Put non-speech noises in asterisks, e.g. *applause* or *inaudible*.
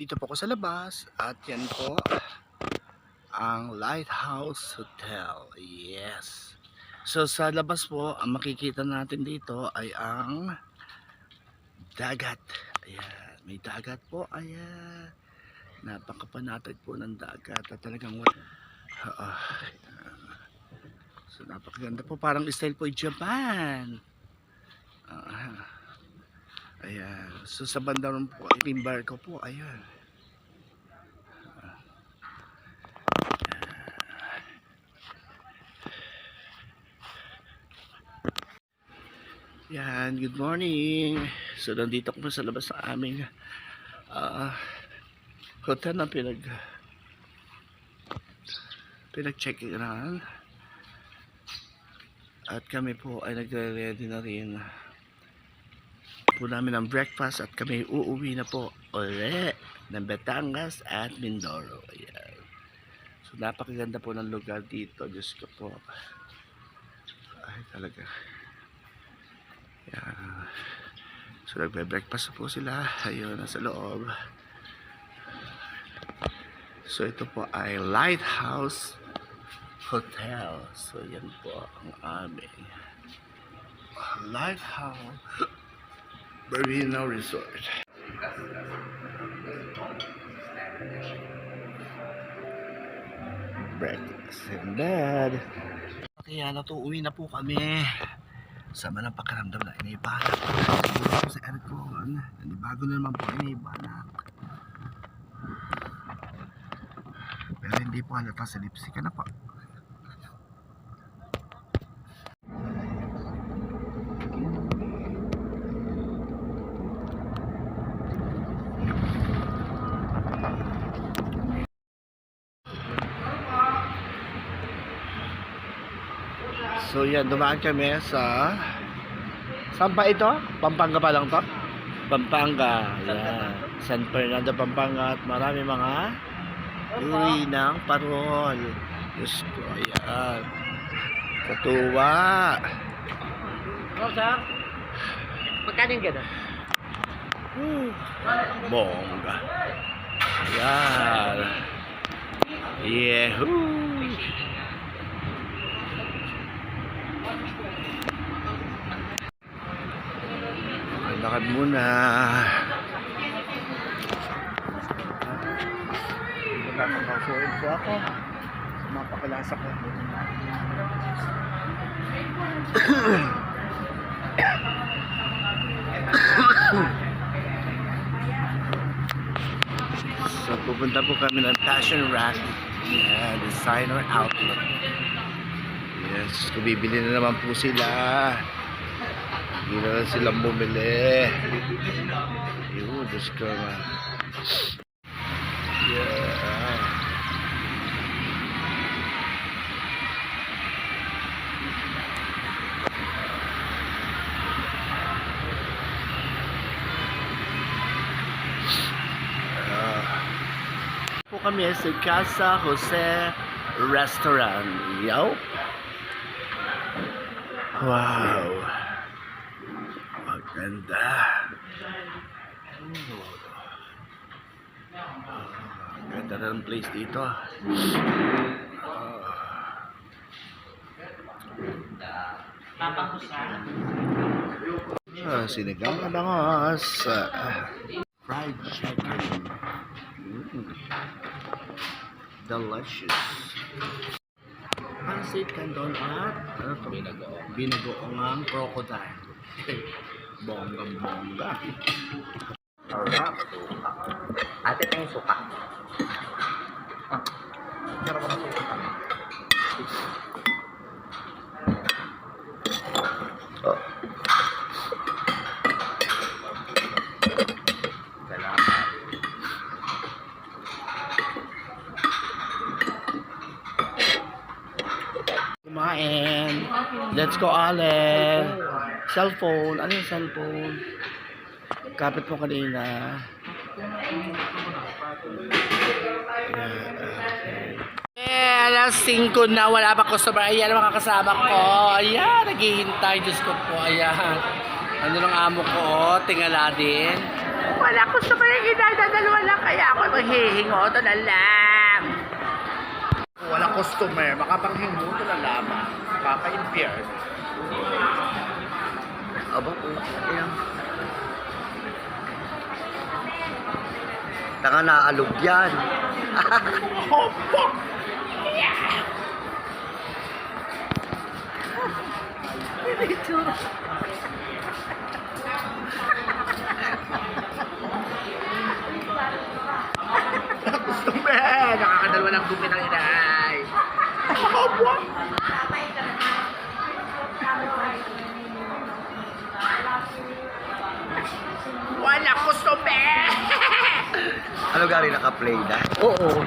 Dito po ako sa labas at yan po ang Lighthouse Hotel. Yes. So sa labas po, ang makikita natin dito ay ang dagat. Ayan, may dagat po. Ayan. Napakapanatag po ng dagat at talagang wala. Ah, ayan. so napakaganda po. Parang style po ay Japan. Ah, ayan. So sa banda ron po, yung barko po. Ayan. Yan, good morning. So nandito ko sa labas ng aming ah, hotel na pinag pinag-checking in At kami po ay nagre-ready na rin po namin ng breakfast at kami uuwi na po uli ng Batangas at Mindoro. Ayan. So napakaganda po ng lugar dito. Diyos ko po. Ay talaga. Yan. So nagbe-breakfast po sila. Ayun, nasa loob. So ito po ay Lighthouse Hotel. So yan po ang aming Lighthouse Marina Resort. Breakfast in bed. Kaya na to, uwi na po kami. Sama ng pakiramdam na inibanak. Siguro po sa aircon. Bago na naman po inibanak. Pero hindi po halata sa lipstick. Ano po? So yan, dumaan kami sa... Saan ito? Pampanga pa lang to? Pampanga. Yan. San Fernando, Pampanga. At marami mga uri ng parol. Diyos ko, ayan. Katuwa. Oh, sir. Magkano yung gano'n? Bongga. Ayan. Yehoo. Lakad muna. Magkakakasuin po ako. Mapakalasa ko. So pupunta po kami ng Fashion Rack yeah, Designer Outlet. Yes, kung na naman po sila. Hindi na lang silang bumili. Yun, Diyos ko nga. Yeah. Ah. po kami sa Casa Jose Restaurant. Yo. Wow. Maganda. Oh. Ganda ng place dito. Ah, sinigang na bangos. Ah, fried chicken. Mm. Delicious. Pansit canton at ano to? Binagoong. Binagoong ang crocodile. *laughs* Bonggang bongga. Sarap. Ate na yung suka. Kumain. Let's go, Ale. Cellphone. Ano yung cellphone? Kapit mo kanina. Eh, alas 5 na. Wala pa customer. Ayan mga kasama ko. Ayan, naghihintay. Diyos ko po. Ayan. Ano ng amo ko? oh, Tingala din. Wala mga inadadalawa lang kaya ako maghihingo. Ito na lang. Wala customer. Makapanghingo. Ito na lamang. Kaka-impier. Aba po. Ayan. Taka naalog yan. *laughs* Opo! Customer! Nakakadalwa ng gumi ng inay. Opo! Wala customer! Ano gari naka-play na? Oo.